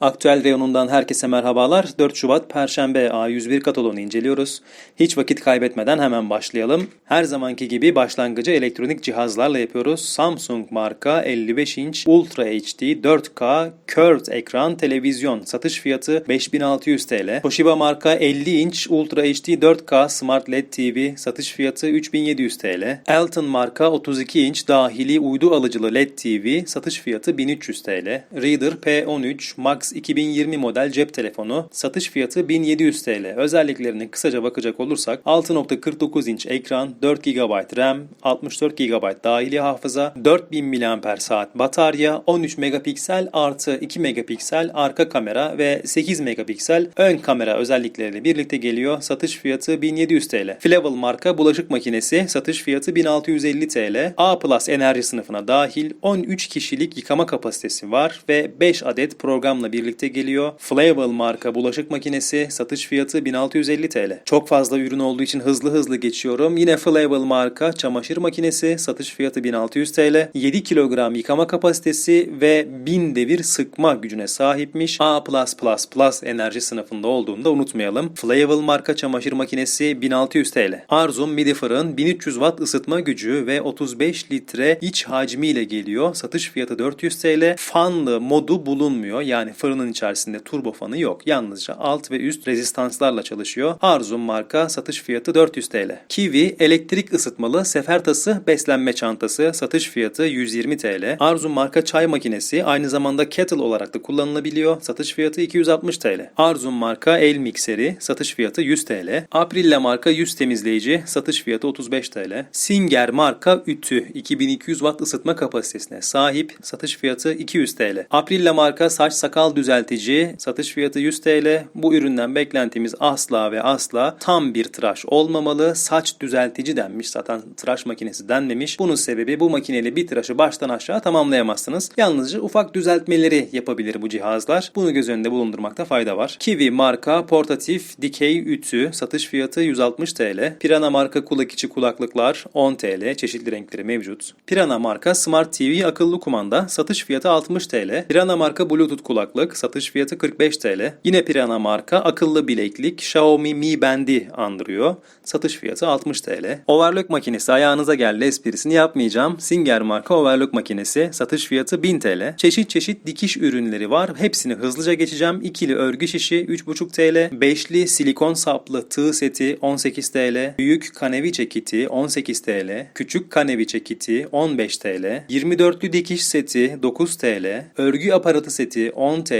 Aktüel reyonundan herkese merhabalar. 4 Şubat Perşembe A101 kataloğunu inceliyoruz. Hiç vakit kaybetmeden hemen başlayalım. Her zamanki gibi başlangıcı elektronik cihazlarla yapıyoruz. Samsung marka 55 inç Ultra HD 4K Curved ekran televizyon satış fiyatı 5600 TL. Toshiba marka 50 inç Ultra HD 4K Smart LED TV satış fiyatı 3700 TL. Elton marka 32 inç dahili uydu alıcılı LED TV satış fiyatı 1300 TL. Reader P13 Max 2020 model cep telefonu satış fiyatı 1700 TL. Özelliklerine kısaca bakacak olursak 6.49 inç ekran, 4 GB RAM, 64 GB dahili hafıza, 4000 mAh batarya, 13 megapiksel artı 2 megapiksel arka kamera ve 8 megapiksel ön kamera özellikleriyle birlikte geliyor. Satış fiyatı 1700 TL. Flavel marka bulaşık makinesi satış fiyatı 1650 TL. A Plus enerji sınıfına dahil 13 kişilik yıkama kapasitesi var ve 5 adet programla birlikte geliyor. Flavel marka bulaşık makinesi satış fiyatı 1650 TL. Çok fazla ürün olduğu için hızlı hızlı geçiyorum. Yine Flavel marka çamaşır makinesi satış fiyatı 1600 TL. 7 kilogram yıkama kapasitesi ve 1000 devir sıkma gücüne sahipmiş. A++ enerji sınıfında olduğunu da unutmayalım. Flavel marka çamaşır makinesi 1600 TL. Arzum midi fırın 1300 watt ısıtma gücü ve 35 litre iç hacmiyle geliyor. Satış fiyatı 400 TL. Fanlı modu bulunmuyor. Yani fırının içerisinde turbo fanı yok. Yalnızca alt ve üst rezistanslarla çalışıyor. Arzum marka satış fiyatı 400 TL. Kiwi elektrik ısıtmalı sefer tası beslenme çantası satış fiyatı 120 TL. Arzum marka çay makinesi aynı zamanda kettle olarak da kullanılabiliyor. Satış fiyatı 260 TL. Arzum marka el mikseri satış fiyatı 100 TL. Aprilla marka yüz temizleyici satış fiyatı 35 TL. Singer marka ütü 2200 watt ısıtma kapasitesine sahip satış fiyatı 200 TL. Aprilla marka saç sakal düzeltici satış fiyatı 100 TL. Bu üründen beklentimiz asla ve asla tam bir tıraş olmamalı. Saç düzeltici denmiş zaten tıraş makinesi denmemiş. Bunun sebebi bu makineyle bir tıraşı baştan aşağı tamamlayamazsınız. Yalnızca ufak düzeltmeleri yapabilir bu cihazlar. Bunu göz önünde bulundurmakta fayda var. Kiwi marka portatif dikey ütü satış fiyatı 160 TL. Pirana marka kulak içi kulaklıklar 10 TL. Çeşitli renkleri mevcut. Pirana marka Smart TV akıllı kumanda satış fiyatı 60 TL. Pirana marka Bluetooth kulaklık satış fiyatı 45 TL. Yine Pirana marka akıllı bileklik Xiaomi Mi Band'i andırıyor. Satış fiyatı 60 TL. Overlock makinesi ayağınıza geldi esprisini yapmayacağım. Singer marka overlock makinesi satış fiyatı 1000 TL. Çeşit çeşit dikiş ürünleri var. Hepsini hızlıca geçeceğim. İkili örgü şişi 3,5 TL. Beşli silikon saplı tığ seti 18 TL. Büyük kaneviçe kiti 18 TL. Küçük kaneviçe kiti 15 TL. 24'lü dikiş seti 9 TL. Örgü aparatı seti 10 TL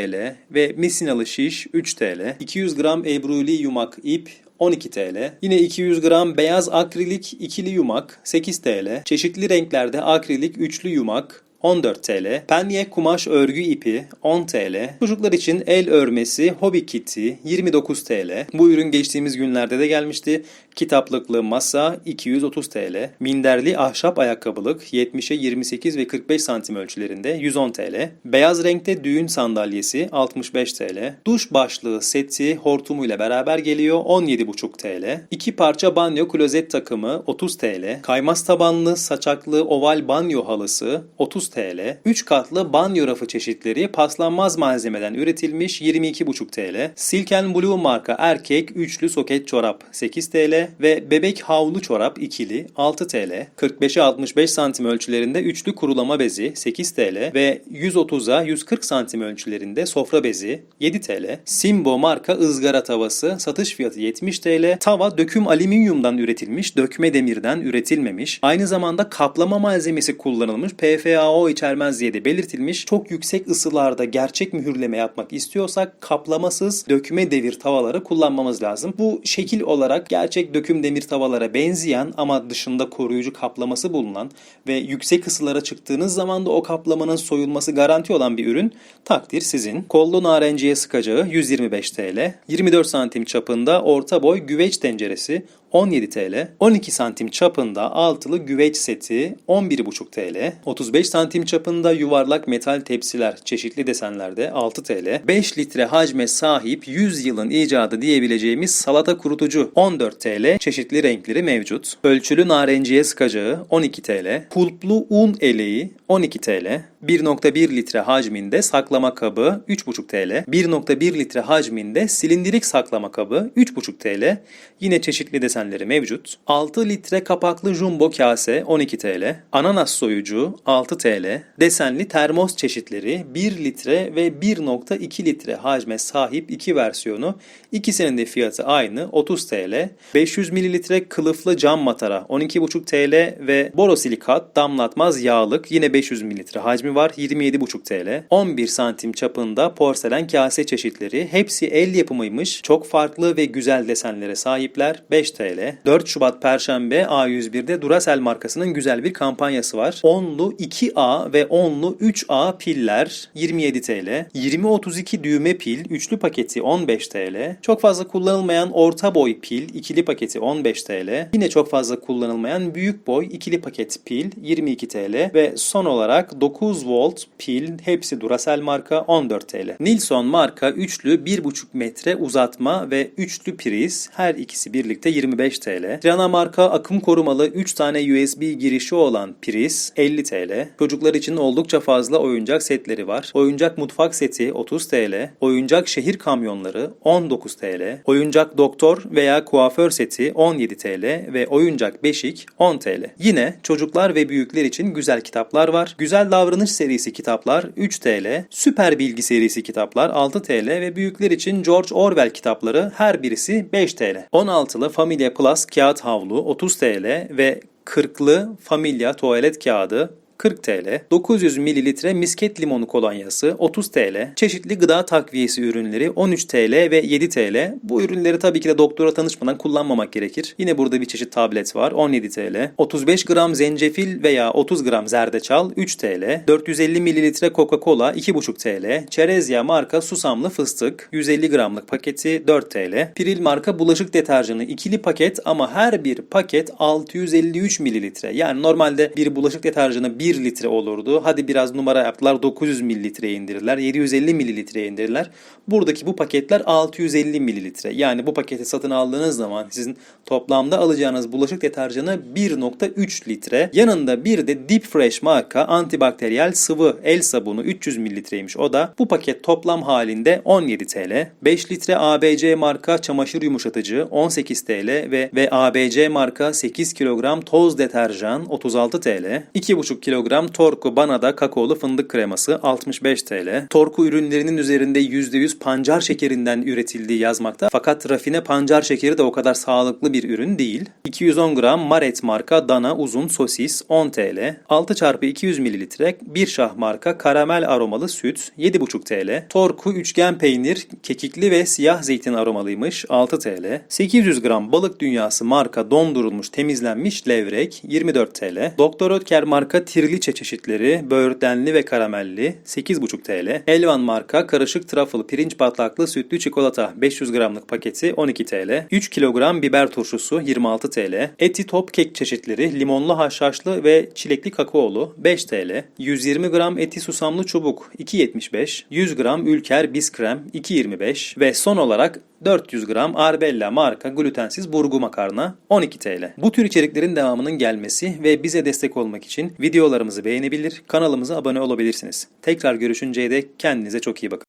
ve misinalı şiş 3 TL. 200 gram ebruli yumak ip 12 TL. Yine 200 gram beyaz akrilik ikili yumak 8 TL. Çeşitli renklerde akrilik üçlü yumak 14 TL. Penye kumaş örgü ipi 10 TL. Çocuklar için el örmesi hobi kiti 29 TL. Bu ürün geçtiğimiz günlerde de gelmişti. Kitaplıklı masa 230 TL. Minderli ahşap ayakkabılık 70'e 28 ve 45 santim ölçülerinde 110 TL. Beyaz renkte düğün sandalyesi 65 TL. Duş başlığı seti hortumuyla beraber geliyor 17,5 TL. İki parça banyo klozet takımı 30 TL. Kaymaz tabanlı saçaklı oval banyo halısı 30 TL. 3 katlı banyo rafı çeşitleri paslanmaz malzemeden üretilmiş 22,5 TL. Silken Blue marka erkek üçlü soket çorap 8 TL ve bebek havlu çorap ikili 6 TL. 45'e 65 santim ölçülerinde üçlü kurulama bezi 8 TL ve 130'a 140 santim ölçülerinde sofra bezi 7 TL. Simbo marka ızgara tavası satış fiyatı 70 TL. Tava döküm alüminyumdan üretilmiş, dökme demirden üretilmemiş. Aynı zamanda kaplama malzemesi kullanılmış PFAO içermez diye de belirtilmiş. Çok yüksek ısılarda gerçek mühürleme yapmak istiyorsak kaplamasız dökme devir tavaları kullanmamız lazım. Bu şekil olarak gerçek döküm demir tavalara benzeyen ama dışında koruyucu kaplaması bulunan ve yüksek ısılara çıktığınız zaman da o kaplamanın soyulması garanti olan bir ürün takdir sizin. Kollu narenciye sıkacağı 125 TL. 24 santim çapında orta boy güveç tenceresi 17 TL. 12 santim çapında altılı güveç seti 11,5 TL. 35 santim çapında yuvarlak metal tepsiler çeşitli desenlerde 6 TL. 5 litre hacme sahip 100 yılın icadı diyebileceğimiz salata kurutucu 14 TL. Çeşitli renkleri mevcut. Ölçülü narenciye sıkacağı 12 TL. Pulplu un eleği 12 TL. 1.1 litre hacminde saklama kabı 3.5 TL. 1.1 litre hacminde silindirik saklama kabı 3.5 TL. Yine çeşitli desenleri mevcut. 6 litre kapaklı jumbo kase 12 TL. Ananas soyucu 6 TL. Desenli termos çeşitleri 1 litre ve 1.2 litre hacme sahip iki versiyonu. İkisinin de fiyatı aynı 30 TL. 500 mililitre kılıflı cam matara 12.5 TL ve borosilikat damlatmaz yağlık yine 500 mililitre hacmi var 27.5 TL. 11 santim çapında porselen kase çeşitleri hepsi el yapımıymış. Çok farklı ve güzel desenlere sahipler 5 TL. 4 Şubat Perşembe A101'de Duracell markasının güzel bir kampanyası var. 10'lu 2A ve 10'lu 3A piller 27 TL. 20-32 düğme pil üçlü paketi 15 TL. Çok fazla kullanılmayan orta boy pil ikili paketi 15 TL. Yine çok fazla kullanılmayan büyük boy ikili paket pil 22 TL ve son olarak 9 volt pil hepsi Duracell marka 14 TL. Nilsson marka üçlü 1,5 metre uzatma ve üçlü priz her ikisi birlikte 25 TL. Trana marka akım korumalı 3 tane USB girişi olan priz 50 TL. Çocuklar için oldukça fazla oyuncak setleri var. Oyuncak mutfak seti 30 TL. Oyuncak şehir kamyonları 19 TL. Oyuncak doktor veya kuaför seti 17 TL ve oyuncak beşik 10 TL. Yine çocuklar ve büyükler için güzel kitaplar var. Güzel davranış serisi kitaplar 3 TL. Süper bilgi serisi kitaplar 6 TL ve büyükler için George Orwell kitapları her birisi 5 TL. 16'lı Familia Plus kağıt havlu 30 TL ve 40'lı Familia tuvalet kağıdı 40 TL, 900 mililitre misket limonu kolonyası 30 TL, çeşitli gıda takviyesi ürünleri 13 TL ve 7 TL. Bu ürünleri tabii ki de doktora tanışmadan kullanmamak gerekir. Yine burada bir çeşit tablet var 17 TL. 35 gram zencefil veya 30 gram zerdeçal 3 TL. 450 mililitre Coca-Cola 2,5 TL. Çerezya marka susamlı fıstık 150 gramlık paketi 4 TL. Piril marka bulaşık deterjanı ikili paket ama her bir paket 653 mililitre. Yani normalde bir bulaşık deterjanı 1 litre olurdu. Hadi biraz numara yaptılar 900 mililitreye indirdiler. 750 mililitreye indirdiler. Buradaki bu paketler 650 mililitre. Yani bu paketi satın aldığınız zaman sizin toplamda alacağınız bulaşık deterjanı 1.3 litre. Yanında bir de Deep Fresh marka antibakteriyel sıvı el sabunu 300 mililitreymiş o da. Bu paket toplam halinde 17 TL. 5 litre ABC marka çamaşır yumuşatıcı 18 TL ve, ve ABC marka 8 kilogram toz deterjan 36 TL. 2,5 kilogram Torku Banada kakaolu fındık kreması 65 TL. Torku ürünlerinin üzerinde %100 pancar şekerinden üretildiği yazmakta. Fakat rafine pancar şekeri de o kadar sağlıklı bir ürün değil. 210 gram Maret marka dana uzun sosis 10 TL. 6 çarpı 200 mililitre bir şah marka karamel aromalı süt 7,5 TL. Torku üçgen peynir kekikli ve siyah zeytin aromalıymış 6 TL. 800 gram balık dünyası marka dondurulmuş temizlenmiş levrek 24 TL. Doktor Ötker marka tirliçe çeşitleri böğürtlenli ve karamelli 8,5 TL. Elvan marka karışık truffle pirinç batlaklı sütlü çikolata 500 gramlık paketi 12 TL. 3 kilogram biber turşusu 26 TL. Eti top kek çeşitleri limonlu haşhaşlı ve çilekli kakaolu 5 TL. 120 gram eti susamlı çubuk 2.75. 100 gram ülker biskrem 2.25 ve son olarak 400 gram Arbella marka glutensiz burgu makarna 12 TL. Bu tür içeriklerin devamının gelmesi ve bize destek olmak için videolarımızı beğenebilir, kanalımıza abone olabilirsiniz. Tekrar görüşünceye dek kendinize çok iyi bakın.